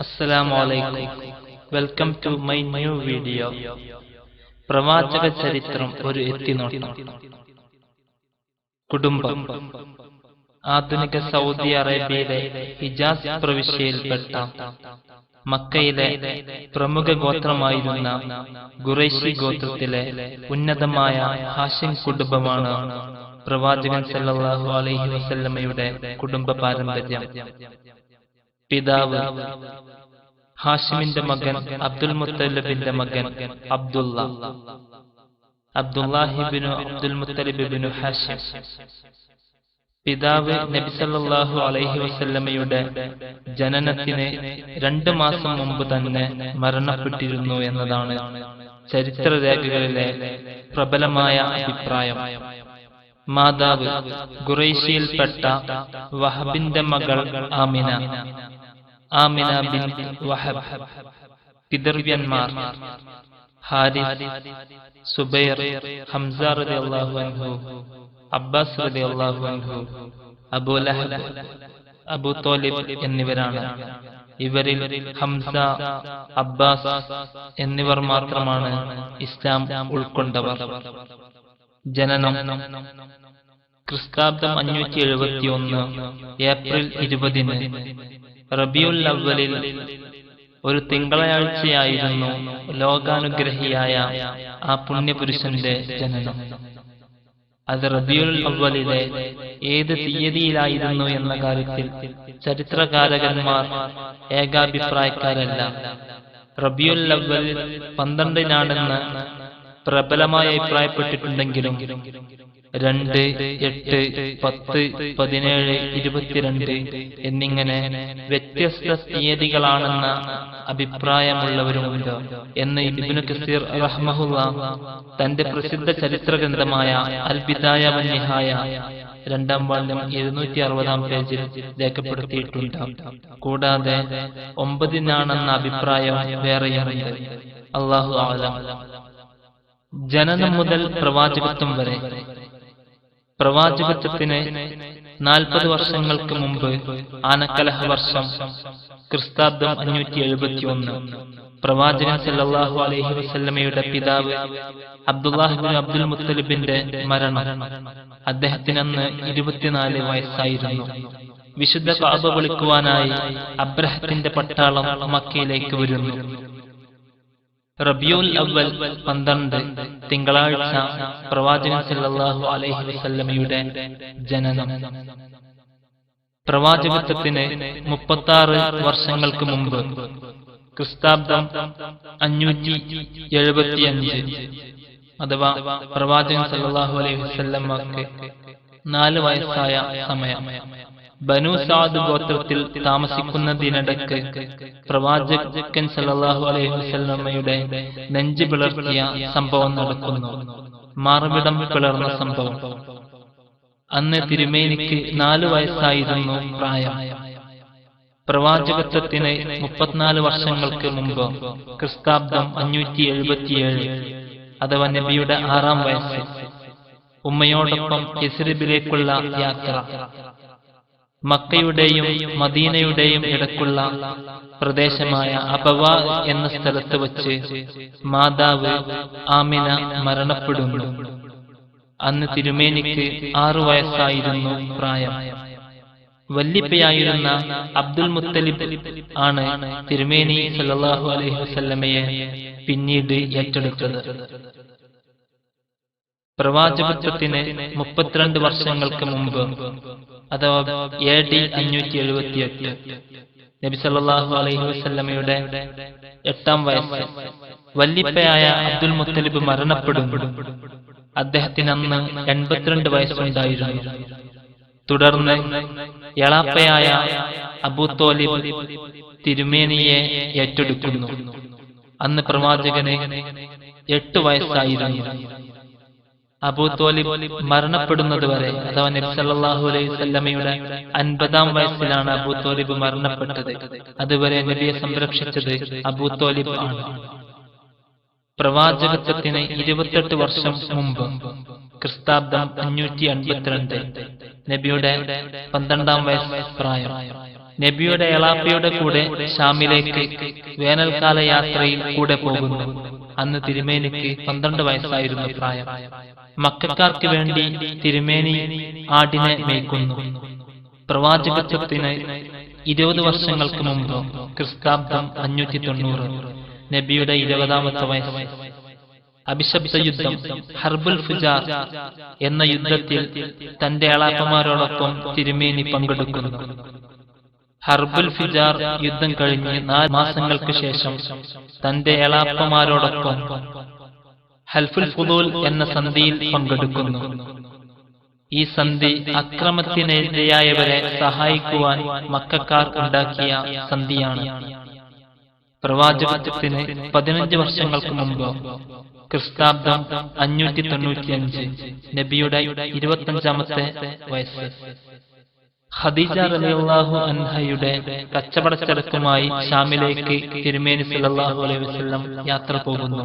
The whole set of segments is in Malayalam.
അസ്സലാമു അലൈക്കും. Welcome to my new video. പ്രവാചക ചരിത്രം ഒരു എത്തിനോട്ടം. കുടുംബം. ആധുനിക സൗദി അറേബ്യയിലെ ഹിജാസ് പ്രവിശ്യയിൽപ്പെട്ട മക്കയിലെ പ്രമുഖ ഗോത്രമായിരുന്ന ഖുറൈശി ഗോത്രത്തിലെ ഉന്നതമായ ഹാഷിം കുടുംബമാണ് പ്രവാചകൻ സല്ലല്ലാഹു അലൈഹി വസല്ലമയുടെ കുടുംബ പാരമ്പര്യം. പിതാവ് ഹാഷിമിന്റെ മകൻ അബ്ദുൽ മുത്തലിബിന്റെ മകൻ അബ്ദുള്ള. അബ്ദുല്ലാഹിബിനു അബ്ദുൽ മുത്തലിബിബിനു ഹാഷിം. പിതാവ് നബി സല്ലല്ലാഹു അലൈഹി വസല്ലമയുടെ ജനനത്തിന് രണ്ട് മാസം മുമ്പ് തന്നെ മരണപ്പെട്ടിരുന്നു എന്നതാണ് ചരിത്രരേഖകളിലെ പ്രബലമായ അഭിപ്രായം. മാതാവ് ഖുറൈശിയിൽപ്പെട്ട വഹബിന്റെ മകൾ Amina. Amina bin Wahab. പിതൃവ്യന്മാർ Haris Zubair Hamza റളിയല്ലാഹു അൻഹു അബ്ബാസ് റളിയല്ലാഹു അൻഹു അബൂ ലഹബ് അബൂ തോലിബ് എന്നിവരാണ്. ഇവരിൽ ഹംസ അബ്ബാസ് എന്നിവർ മാത്രമാണ് ഇസ്ലാം ഉൾക്കൊണ്ടവർ. ജനനം ക്രിസ്താബ്ദം അഞ്ഞൂറ്റി എഴുപത്തി ഒന്ന് ഏപ്രിൽ ഇരുപതിന് റബിയുൽ അവലിൽ ഒരു തിങ്കളാഴ്ചയായിരുന്നു ലോകാനുഗ്രഹിയായ ആ പുണ്യപുരുഷന്റെ ജനനം. അത് റബിയുൽ അവലിലെ ഏത് തീയതിയിലായിരുന്നു എന്ന കാര്യത്തിൽ ചരിത്രകാരകന്മാർ ഏകാഭിപ്രായക്കാരല്ല. റബിയുൽ അവലിൽ പന്ത്രണ്ടിനാണെന്ന് പ്രബലമായി അഭിപ്രായപ്പെട്ടിട്ടുണ്ടെങ്കിലും രണ്ട് എട്ട് പത്ത് പതിനേഴ് ഇരുപത്തിരണ്ട് എന്നിങ്ങനെ വ്യത്യസ്ത തീയതികളാണെന്ന അഭിപ്രായമുള്ളവരുമുണ്ട് എന്ന് ഇബിനു കസീർ റഹ്മഹുല്ല തന്റെ പ്രസിദ്ധ ചരിത്ര ഗ്രന്ഥമായ അൽബിദായ വന്യഹായ രണ്ടാം വാള്യം എഴുന്നൂറ്റി അറുപതാം പേജിൽ രേഖപ്പെടുത്തിയിട്ടുണ്ട്. കൂടാതെ ഒമ്പതിനാണെന്ന അഭിപ്രായം വേറെയുണ്ട് അള്ളാഹു ആലം ജനനം മുതൽ പ്രവാചകത്വം വരെ. പ്രവാചകത്വത്തിന് നാൽപ്പത് വർഷങ്ങൾക്ക് മുമ്പ് ആനക്കലഹ വർഷം ക്രിസ്താബ്ദം അഞ്ഞൂറ്റി എഴുപത്തി ഒന്ന് പ്രവാചകൻ സല്ലാഹു അലഹി വസല്ലമയുടെ പിതാവ് അബ്ദുല്ലാഹിബിൻ അബ്ദുൽ മുത്തലിബിന്റെ മരണം. അദ്ദേഹത്തിന് അന്ന് ഇരുപത്തിനാല് വയസ്സായിരുന്നു. വിശുദ്ധ കാബ വിളിക്കുവാനായി അബ്രഹത്തിന്റെ പട്ടാളം മക്കയിലേക്ക് വരുന്നു. റബിയുൽ അവൽ പന്ത്രണ്ട് തിങ്കളാഴ്ച പ്രവാചകൻ സല്ലല്ലാഹു അലൈഹി വസല്ലമയുടെ ജനനം. പ്രവാചകത്വത്തിന് മുപ്പത്തി ആറ് വർഷങ്ങൾക്ക് മുമ്പ്. ക്രിസ്താബ്ദം അഞ്ഞൂറ്റി എഴുപത്തിയഞ്ച്. അഥവാ പ്രവാചകൻ സല്ലാഹു അലൈഹി വസ്ല്ലം നാല് വയസ്സായ സമയം. ബനു സാദ് ഗോത്രത്തിൽ താമസിക്കുന്നതിനിടക്ക് പ്രവാചകൻ സല്ലല്ലാഹു അലൈഹി വസല്ലമയുടെ നെഞ്ച് പിളർത്തിയ സംഭവം നടക്കുന്നു. മാർവിടം പിളർന്ന സംഭവം. അന്ന് തിരുമേനിക്ക് നാലു വയസ്സായിരുന്നു പ്രായം. പ്രവാചകത്വത്തിന് മുപ്പത്തിനാല് വർഷങ്ങൾക്ക് മുമ്പ് ക്രിസ്താബ്ദം അഞ്ഞൂറ്റി എഴുപത്തിയേഴ് അഥവാ നബിയുടെ ആറാം വയസ്സ്. ഉമ്മയോടൊപ്പം യസ്രിബിലേക്കുള്ള യാത്ര. മക്കയുടെയും മദീനയുടെയും ഇടക്കുള്ള പ്രദേശമായ അബവ എന്ന സ്ഥലത്ത് വച്ച് മാതാവ് ആമിന മരണപ്പെടുന്നു. അന്ന് തിരുമേനിക്ക് ആറു വയസ്സായിരുന്നു പ്രായം. വല്ലിപ്പയായിരുന്ന അബ്ദുൽ മുത്തലിബ് ആണ് തിരുമേനി സല്ലാഹു അലൈഹി വസല്ലമയെ പിന്നീട് ഏറ്റെടുത്തത്. പ്രവാചകത്വത്തിന് മുപ്പത്തിരണ്ട് വർഷങ്ങൾക്ക് മുമ്പ് അഥവാ എ ഡി അഞ്ഞൂറ്റി എഴുപത്തിയെട്ട് നബി സല്ലല്ലാഹു അലൈഹി വസല്ലമയുടെ എട്ടാം വയസ്സ് വല്ലിപ്പയായ അബ്ദുൽ മുത്തലിബ് മരണപ്പെടുന്നു. അദ്ദേഹത്തിന് അന്ന് എൺപത്തിരണ്ട് വയസ്സുണ്ടായിരുന്നു. തുടർന്ന് എളാപ്പയായ അബൂ തോലിബ് തിരുമേനിയെ ഏറ്റെടുക്കുന്നു. അന്ന് പ്രവാചകനെ എട്ട് വയസ്സായിരുന്നു. അബൂ തോലിബ് മരണപ്പെടുന്നത് വരെ അഥവാ നബി സല്ലല്ലാഹു അലൈഹി വസല്ലമയുടെ അൻപതാം വയസ്സിലാണ് അബൂ തോലിബ് മരണപ്പെട്ടത്. അതുവരെ നബിയെ സംരക്ഷിച്ചത് അബൂ തോലിബ് ആണ്. പ്രവാചകത്വത്തിന് ഇരുപത്തെട്ട് വർഷം മുമ്പ് ക്രിസ്താബ്ദം അഞ്ഞൂറ്റി അൻപത്തിരണ്ട് നബിയുടെ പന്ത്രണ്ടാം വയസ്സ് പ്രായം. നബിയുടെ എളാപ്പയുടെ കൂടെ ഷാമിലേക്ക് വേനൽക്കാല യാത്രയിൽ കൂടെ പോകുന്നു. അന്ന് തിരുമേനിക്ക് പന്ത്രണ്ട് വയസ്സായിരുന്നു പ്രായം. മക്കാർക്ക് വേണ്ടി തിരുമേനി ആടിനെ മേയ്ക്കുന്നു. പ്രവാചകത്വത്തിന് ഇരുപത് വർഷങ്ങൾക്ക് മുമ്പ് ക്രിസ്താബ്ദം അഞ്ഞൂറ്റി തൊണ്ണൂറ് നബിയുടെ ഇരുപതാമത്തെ വയസ്സ്. അഭിശബ്ദ യുദ്ധം. ഹർബുൽ ഫുജാർ എന്ന യുദ്ധത്തിൽ തന്റെ അളാപ്പമാരോടൊപ്പം തിരുമേനി പങ്കെടുക്കുന്നു. ഹർബുൽ ഫിജാർ യുദ്ധം കഴിഞ്ഞ് നാല് മാസങ്ങൾക്ക് ശേഷം തന്റെ എളാപ്പമാരോടൊപ്പം ഹൽഫുൽ ഫുദൂൽ എന്ന സന്ധിയിൽ പങ്കെടുക്കുന്നു. ഈ സന്ധി അക്രമത്തിനെതിരായവരെ സഹായിക്കുവാൻ മക്കാർ ഉണ്ടാക്കിയ സന്ധിയാണ്. പ്രവാചകത്വത്തിന് പതിനഞ്ച് വർഷങ്ങൾക്ക് മുമ്പ് ക്രിസ്താബ്ദം അഞ്ഞൂറ്റി തൊണ്ണൂറ്റിയഞ്ച് നബിയുടെ ഇരുപത്തഞ്ചാമത്തെ വയസ്സ്. ഖദീജ റളിയല്ലാഹു അൻഹയുടെ കച്ചവടച്ചരക്കുമായി ഷാമിലേക്ക് തിരുമേനി സല്ലല്ലാഹു അലൈഹി വസല്ലം യാത്ര പോകുന്നു.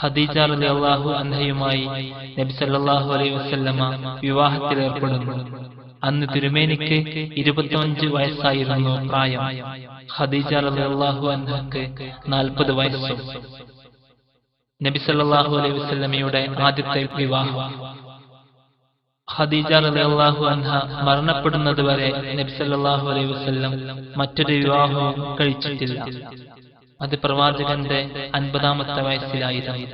ഖദീജ റളിയല്ലാഹു അൻഹയുമായി നബി സല്ലല്ലാഹു അലൈഹി വസല്ലമ വിവാഹത്തിൽ ഏർപ്പെടുന്നു. അന്ന് തിരുമേനിക്ക് ഇരുപത്തിയഞ്ച് വയസ്സായിരുന്നു പ്രായം. ഖദീജ റളിയല്ലാഹു അൻഹക്ക് നാൽപ്പത് വയസ്സും. നബി സല്ലല്ലാഹു അലൈഹി വസല്ലമയുടെ ആദ്യത്തെ വിവാഹം. ഖദീജ റളിയല്ലാഹു അൻഹ മരണപ്പെടുന്നത് വരെ നബി സല്ലല്ലാഹു അലൈഹി വസല്ലം മറ്റൊരു വിവാഹവും കഴിച്ചിട്ടില്ല. അത് പ്രവാചകന്റെ അൻപതാമത്തെ വയസ്സിലായിരുന്നു.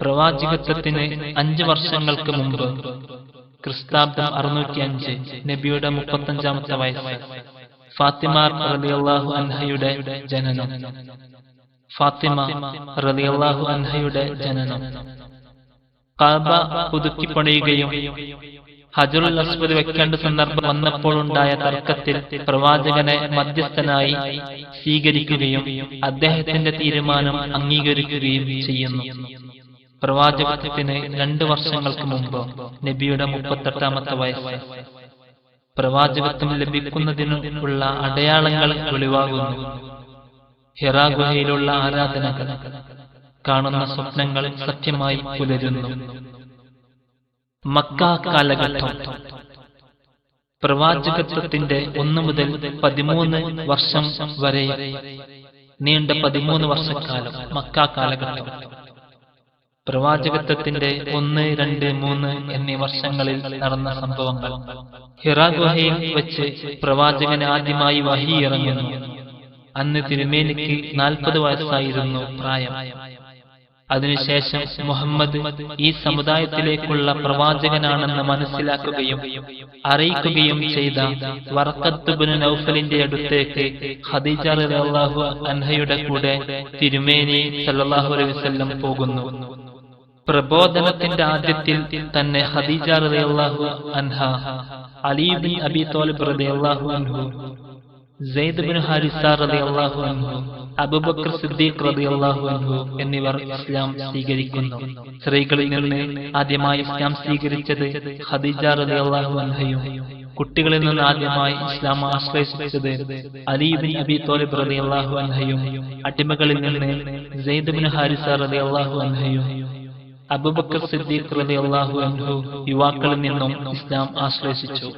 പ്രവാചകത്വത്തിന് അഞ്ച് വർഷങ്ങൾക്ക് മുമ്പ് ക്രിസ്താബ്ദം അറുന്നൂറ്റി അഞ്ച് നബിയുടെ മുപ്പത്തഞ്ചാമത്തെ വയസ്സ് ഫാത്തിമ റളിയല്ലാഹു അൻഹയുടെ ജനനം. ഫാത്തിമ റളിയല്ലാഹു അൻഹയുടെ ജനനം. കാബ പുതുക്കി പണിയുകയും ഹജറുൽ അസ്വദ് വെക്കേണ്ട സന്ദർഭം വന്നപ്പോൾ ഉണ്ടായ തർക്കത്തിൽ പ്രവാചകനെ മധ്യസ്ഥനായി സ്വീകരിക്കുകയും അദ്ദേഹത്തിന്റെ തീരുമാനം അംഗീകരിക്കുകയും ചെയ്യുന്നു. പ്രവാചകത്വത്തിന് രണ്ടു വർഷങ്ങൾക്ക് മുമ്പ് നബിയുടെ മുപ്പത്തെട്ടാമത്തെ വയസ്സ്. പ്രവാചകത്വം ലഭിക്കുന്നതിനു ഉള്ള അടയാളങ്ങൾ വെളിവാകുന്നു. ഹിറാ ഗുഹയിലുള്ള ആരാധനകൾ കാണുന്ന സ്വപ്നങ്ങൾ സത്യമായി പുലരുന്നു. മക്ക കാലഘട്ടം. പ്രവാചകത്വത്തിന്റെ ഒന്ന് മുതൽ പതിമൂന്ന് വർഷം വരെ നീണ്ട പതിമൂന്ന് വർഷക്കാലം മക്ക കാലഘട്ടം. പ്രവാചകത്വത്തിന്റെ ഒന്ന് രണ്ട് മൂന്ന് എന്നീ വർഷങ്ങളിൽ നടന്ന സംഭവങ്ങൾ. ഹിറാ ഗുഹയിൽ വെച്ച് പ്രവാചകൻ ആദ്യമായി വഹി ഇറങ്ങുന്നു. അന്ന് തിരുമേനിക്ക് നാൽപ്പത് വയസ്സായിരുന്നു പ്രായം. അതിനുശേഷം മുഹമ്മദ് ഈ സമുദായത്തിലേക്കുള്ള പ്രവാചകനാണെന്ന് മനസ്സിലാക്കുകയും അറിയിക്കുകയും ചെയ്ത വർക്കത്തുബിന് നൌഫലിന്റെ അടുത്തേക്ക് ഖദീജ റളിയല്ലാഹു അൻഹയുടെ കൂടെ തിരുമേനി സല്ലല്ലാഹു അലൈഹി വസല്ലം പോകുന്നു. പ്രബോധനത്തിന്റെ ആദ്യത്തിൽ തന്നെ ഖദീജ റളിയല്ലാഹു അൻഹ അലി ബിൻ അബി തോലിബ് റളിയല്ലാഹു അൻഹു അബൂബക്കർ സിദ്ദീഖ് എന്നിവർ ഇസ്ലാം സ്വീകരിക്കുന്നു. സ്ത്രീകളിൽ നിന്ന് ആദ്യമായി ഇസ്ലാം സ്വീകരിച്ചത് ഖദീജ അള്ളാഹു അൻഹയും കുട്ടികളിൽ നിന്ന് ആദ്യമായി ഇസ്ലാം ആശ്രയിച്ചത് അലി ബിൻ അബി തോലിബ് റളിയല്ലാഹു അൻഹയും അടിമകളിൽ നിന്ന് സെയ്ദ് ഹാരിസ ഹാരിസ അള്ളാഹു അൻഹയും അബുബക്കർ സിദ്ദീഖ് റളിയല്ലാഹു അൻഹു യുവാക്കളിൽ നിന്നും ഇസ്ലാം ആശ്രയിച്ചു.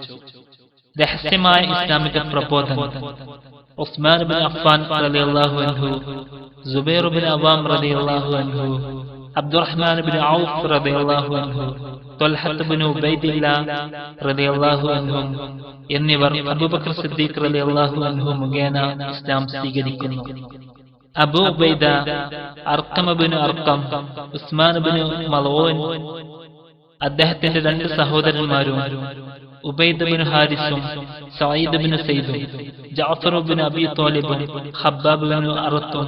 രഹസ്യമായ ഇസ്ലാമിക പ്രബോധനം. ഉസ്മാൻ ബിൻ അഫ്ഫാൻ റളിയല്ലാഹു അൻഹു സുബൈർ ബിൻ അവാം റളിയല്ലാഹു അൻഹു അബ്ദുറഹ്മാൻ ബിൻ ഔഫ് റളിയല്ലാഹു അൻഹു ത്വൽഹത്ത് ബിൻ ഉബൈദില്ല റളിയല്ലാഹു അൻഹു എന്നിവർ അബൂബക്കർ സിദ്ദീഖ് റളിയല്ലാഹു അൻഹു മുഖേന ഇസ്ലാം സ്വീകരിക്കുന്നു. Abu Ubaida Arqam bin Arqam Usman bin മലോൻ അദ്ദേഹത്തിന്റെ രണ്ട് സഹോദരന്മാരും ഉബൈദ് ബിൻ ഹാരിസും സയ്യിദ് ബിൻ സൈദും ജാഫർ ബിൻ അബി തോലിബും ഹബ്ബാബ് ബിൻ അറത്തും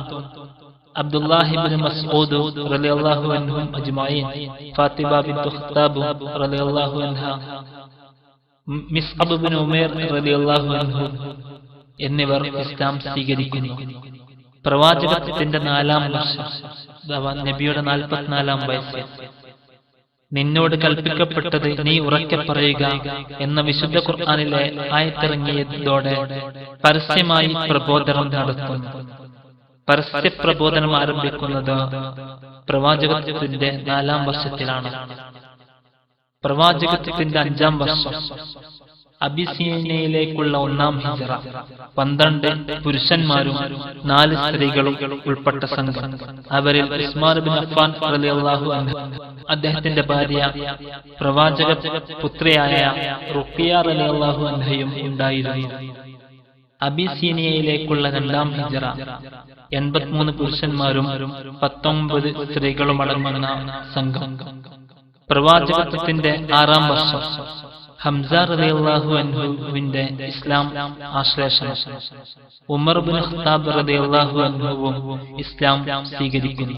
റളിയല്ലാഹു അൻഹു അജ്മഈൻ ഫാത്തിമ ബിൻ ഖത്താബ് റളിയല്ലാഹു അൻഹ മിസ്അബ് ബിൻ ഉമൈർ റളിയല്ലാഹു അൻഹു എന്നിവർ ഇസ്ലാം സ്വീകരിക്കുന്നു. പ്രവാചകത്തിന്റെ നാലാം വർഷം നബിയുടെ നാൽപ്പത്തിനാലാം വയസ്സ്. നിന്നോട് കൽപ്പിക്കപ്പെട്ടത് നീ ഉറക്കെ പറയുക എന്ന വിശുദ്ധ ഖുർആാനിലെ ആയത്തിറങ്ങിയതോടെ പരസ്യമായി പ്രബോധനം നടത്തുന്നു. പരസ്യ പ്രബോധനം ആരംഭിക്കുന്നത് പ്രവാചകത്വത്തിന്റെ നാലാം വർഷത്തിലാണ്. പ്രവാചകത്വത്തിന്റെ അഞ്ചാം വർഷം. അബിസീനയിലേക്കുള്ള ഒന്നാം ഹിജറ. പന്ത്രണ്ട് പുരുഷന്മാരും നാല് സ്ത്രീകളും ഉൾപ്പെട്ട സംഘം. അവരിൽ ഉസ്മാൻ അഫ്ഫാൻ റളിയല്ലാഹു അൻഹു. അദ്ദേഹത്തിന്റെ ഭാര്യ പ്രവാചക പുത്രിയായ റുക്കിയ റളിയല്ലാഹു അൻഹയും ഉണ്ടായിരുന്നു. അബിസീനിയയിലേക്കുള്ള രണ്ടാം ഹിജറ. എൺപത്തിമൂന്ന് പുരുഷന്മാരും പത്തൊമ്പത് സ്ത്രീകളും അടങ്ങുന്ന സംഘം. പ്രവാചകത്വത്തിന്റെ ആറാം വർഷം. ഹംസ റളിയല്ലാഹു അൻഹുവിന്റെ ഇസ്ലാം ആശ്ലേഷണം. ഉമർ ബിൻ ഖത്താബ് റളിയല്ലാഹു അൻഹുവും ഇസ്ലാം സ്വീകരിക്കുന്നു.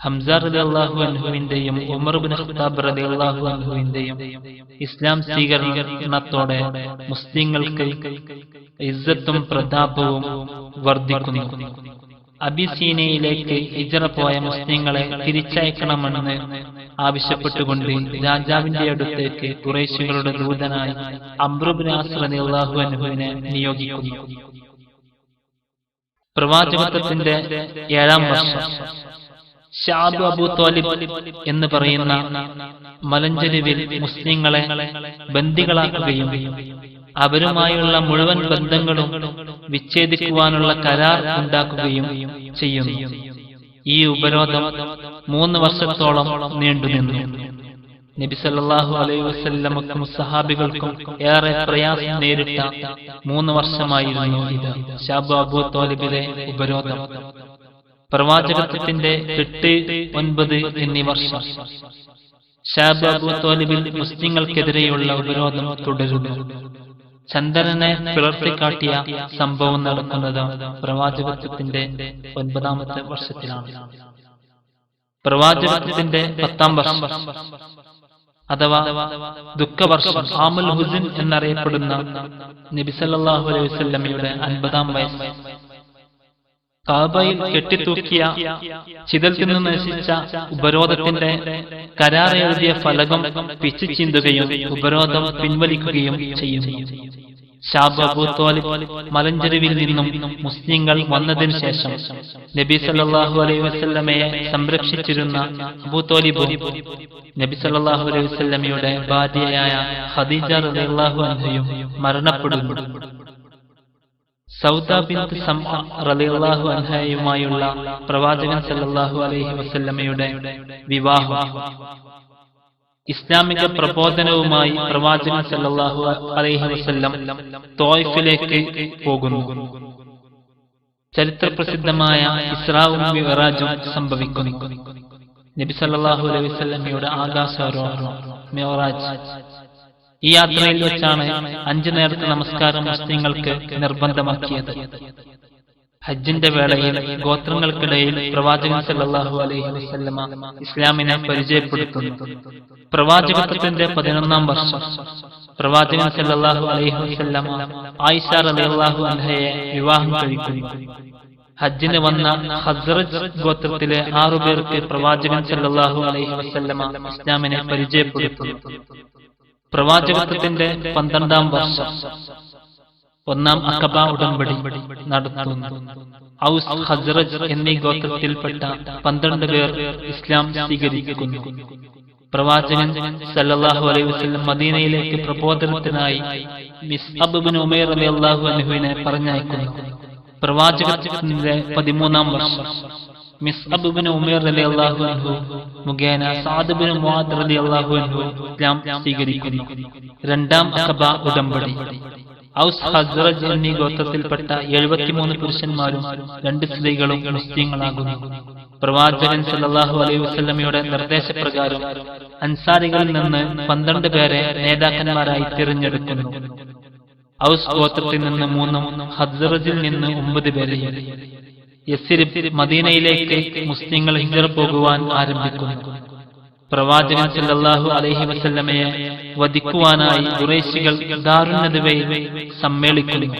ഹംസ റളിയല്ലാഹു അൻഹുവിന്റെയും ഉമർ ബിൻ ഖത്താബ് റളിയല്ലാഹു അൻഹുവിന്റെയും ഇസ്ലാം സ്വീകരണത്തോടെ മുസ്ലിങ്ങൾക്ക് ഇസ്സത്തും പ്രതാപവും വർദ്ധിക്കുന്നു. അബിസീനയിലേക്ക് ഇജറ പോയ മുസ്ലിങ്ങളെ തിരിച്ചയക്കണമെന്ന് ആവശ്യപ്പെട്ടുകൊണ്ട് രാജാവിന്റെ അടുത്തേക്ക് കുറേശികളുടെ ദൂതനായി അമ്രുബിനാസ്രനിഹുവിനെ നിയോഗിക്കുന്നു. പ്രവാചകത്വത്തിന്റെ ഏഴാം വർഷം. ഷാബ് അബു തോലിബ് എന്ന് പറയുന്ന മലഞ്ചെരുവിൽ മുസ്ലിങ്ങളെ ബന്ദികളാക്കുകയും അവരുമായുള്ള മുഴുവൻ ബന്ധങ്ങളും വിച്ഛേദിക്കുവാനുള്ള കരാർ ഉണ്ടാക്കുകയും ചെയ്യുന്നു. ഈ ഉപരോധം മൂന്ന് വർഷത്തോളം നീണ്ടുനിന്നു നബി സല്ലല്ലാഹു അലൈഹി വസ്ല്ലമക്കും സഹാബികൾക്കും ഏറെ പ്രയാസം നേരിട്ട മൂന്ന് വർഷമായിരുന്നു ഇത്. ഷാബു അബു തോലിബിലെ ഉപരോധം. പ്രവാചകത്വത്തിന്റെ എട്ട് ഒൻപത് എന്നീ വർഷം ഷാബു അബു തോലിബിൽ മുസ്ലിങ്ങൾക്കെതിരെയുള്ള ഉപരോധം തുടരുന്നു. ചന്ദ്രനെ പിളർത്തിക്കാട്ടിയ സംഭവം നടക്കുന്നത് പ്രവാചകത്വത്തിന്റെ ഒൻപതാമത്തെ വർഷത്തിലാണ്. പ്രവാചകത്വത്തിന്റെ പത്താം വർഷം അഥവാ ദുഃഖവർഷം ആമുൽ ഹുസിൻ എന്നറിയപ്പെടുന്ന നബിസല്ലാഹു അലൈഹി വസല്ലമയുടെ അൻപതാം വയസ്സ്. കാബയിൽ കെട്ടിത്തൂക്കിയ ചിതത്തിൽ നിന്ന് നശിച്ച ഉപരോധത്തിന്റെ കരാർ എഴുതിയ ഫലകം പിച്ചു ചിന്തുകയും ഉപരോധം പിൻവലിക്കുകയും ചെയ്യുന്നു. ഷാബ് അബൂ മലഞ്ചെരുവിൽ നിന്നും മുസ്ലിങ്ങൾ വന്നതിന് ശേഷം നബി സല്ലാഹു അലൈഹി വസല്ലമയെ സംരക്ഷിച്ചിരുന്ന നബി സല്ലാഹു അലൈഹി വസല്ലമയുടെ ഭാര്യയായ ഖദീജ റളിയല്ലാഹു അൻഹയും മരണപ്പെടുന്നു. സൗദ ബിൻത് സംഅ റളിയല്ലാഹു അൻഹയുമായുള്ള പ്രവാചകൻ സല്ലല്ലാഹു അലൈഹി വസല്ലമയുടെ വിവാഹം. ഇസ്ലാമിക പ്രബോധനവുമായി പ്രവാചകൻ സല്ലല്ലാഹു അലൈഹി വസല്ലം തോയ്ഫിലേക്ക് പോകുന്നു. ചരിത്രപ്രസിദ്ധമായ ഇസ്രാവും മിറാജും സംഭവിക്കുന്നു. നബി സല്ലല്ലാഹു അലൈഹി വസല്ലമയുടെ ആകാശാരോഹണം മിറാജ് ഈ യാത്രയിൽ വെച്ചാണ് അഞ്ചു നേരത്തെ നമസ്കാരം മുസ്ലിങ്ങൾക്ക് നിർബന്ധമാക്കിയത്. ഹജ്ജിന്റെ വേളയിൽ ഗോത്രങ്ങൾക്കിടയിൽ പ്രവാചകൻ സല്ലാഹു അലൈഹി വസല്ലമ ഇസ്ലാമിനെ പരിചയപ്പെടുത്തുന്നു. പ്രവാചകത്വത്തിന്റെ പതിനൊന്നാം വർഷം. പ്രവാചകൻ സല്ലാഹു അലൈഹി വസല്ലമ ആയിഷ റളിയല്ലാഹു അൻഹയെ വിവാഹം കഴിക്കുന്നു. ഹജ്ജിന് വന്ന ഹസ്രജ് ഗോത്രത്തിലെ ആറുപേർക്ക് പ്രവാചകൻ സല്ലാഹു അലൈഹി വസല്ലമ ഇസ്ലാമിനെ പരിചയപ്പെടുത്തുന്നു. പ്രവാചകത്വത്തിന്റെ പന്ത്രണ്ടാം വർഷം ഒന്നാം അക്കബ ഉടമ്പടി നടത്തുന്നു. ഔസ് ഹസ്രജ് എന്നീ ഗോത്രത്തിൽപ്പെട്ട പന്ത്രണ്ട് പേർ ഇസ്ലാം സ്വീകരിക്കുന്നു. പ്രവാചകൻ സല്ലാഹു അലൈഹി വസ്ലം മദീനയിലേക്ക് പ്രബോധനത്തിനായി ബിൻ ഉമൈർ റളിയല്ലാഹു അൻഹുവിനെ പറഞ്ഞയക്കുന്നു. പ്രവാചകത്തിന്റെ പതിമൂന്നാം വർഷം മിസ്അബ് ബിൻ ഉമൈർ റളിയല്ലാഹു അൻഹു മുഖേന ബിൻ മുആദ് റളിയല്ലാഹു അൻഹു ഇസ്ലാം സ്വീകരിക്കുന്നു. രണ്ടാം അഖബ ഉടമ്പടി. ഔസ് ഹസ്റജ് എന്നീ ഗോത്രത്തിൽപ്പെട്ട എഴുപത്തിമൂന്ന് പുരുഷന്മാരും രണ്ട് സ്ത്രീകളും മുസ്ലിങ്ങളാകുന്നു. പ്രവാചകൻ സല്ലല്ലാഹു അലൈഹി വസല്ലമയുടെ നിർദ്ദേശപ്രകാരം അൻസാരികളിൽ നിന്ന് പന്ത്രണ്ട് പേരെ നേതാക്കന്മാരായി തിരഞ്ഞെടുക്കുന്നു. ഔസ് ഗോത്രത്തിൽ നിന്ന് മൂന്നും ഹസ്റജിൽ നിന്ന് ഒമ്പത് പേരെയും മദീനയിലേക്ക് മുസ്ലിങ്ങൾ ഹിജറ പോകുവാൻ ആരംഭിക്കുന്നു. പ്രവാചകൻ സല്ലല്ലാഹു അലൈഹി വസല്ലമയെ വധിക്കുവാനായി ദുറേശികൾ ദാറുന്നതുവയിൽ സമ്മേളിക്കുന്നു.